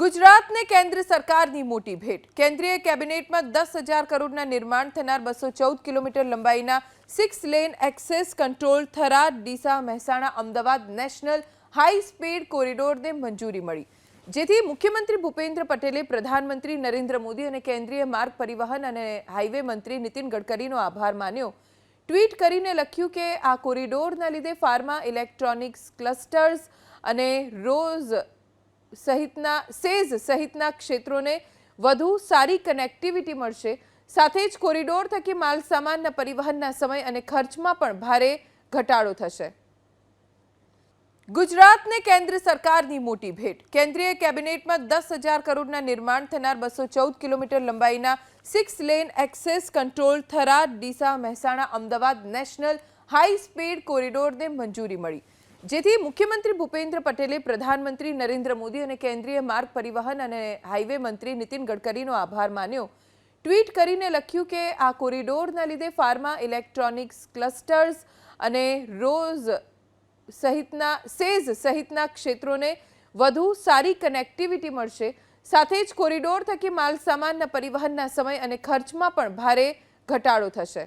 ગુજરાતને કેન્દ્ર સરકારની મોટી ભેટ. કેન્દ્રીય કેબિનેટમાં દસ હજાર કરોડના નિર્માણ થનાર બસો ચૌદ કિલોમીટર લંબાઈના six lane access control Tharad Deesa Mehsana Ahmedabad national high speed કોરિડોરને મંજૂરી મળી. જેથી મુખ્યમંત્રી ભૂપેન્દ્ર પટેલે પ્રધાનમંત્રી નરેન્દ્ર મોદી અને કેન્દ્રીય માર્ગ પરિવહન અને હાઈવે મંત્રી નીતિન ગડકરીનો આભાર માન્યો. ટ્વીટ કરીને લખ્યું કે આ કોરિડોરના લીધે ફાર્મા ઇલેક્ટ્રોનિક્સ ક્લસ્ટર્સ અને રોઝ સહિતના, સેઝ સહિતના ક્ષેત્રોને વધુ સારી કનેક્ટિવિટી મળશે. સાથે જ કોરિડોર થકી માલ સામાનના પરિવહનના સમય અને ખર્ચમાં પણ ભારે ઘટાડો થશે. ગુજરાતને કેન્દ્ર સરકારની મોટી ભેટ. કેન્દ્રીય કેબિનેટમાં દસ હજાર કરોડના નિર્માણ થનાર બસો ચૌદ કિલોમીટર લંબાઈના six lane access control Tharad, Deesa, Mehsana, Ahmedabad national high speed કોરિડોરને મંજૂરી મળી. જેથી મુખ્યમંત્રી ભૂપેન્દ્ર પટેલે પ્રધાનમંત્રી નરેન્દ્ર મોદી અને કેન્દ્રીય માર્ગ પરિવહન અને હાઈવે મંત્રી નીતિન ગડકરીનો આભાર માન્યો. ટ્વીટ કરીને લખ્યું કે આ કોરિડોરના લીધે ફાર્મા ઇલેક્ટ્રોનિક્સ ક્લસ્ટર્સ અને રોઝ સહિતના, સેઝ સહિતના ક્ષેત્રોને વધુ સારી કનેક્ટિવિટી મળશે. સાથે જ કોરિડોર થકી માલ સામાનના પરિવહનના સમય અને ખર્ચમાં પણ ભારે ઘટાડો થશે.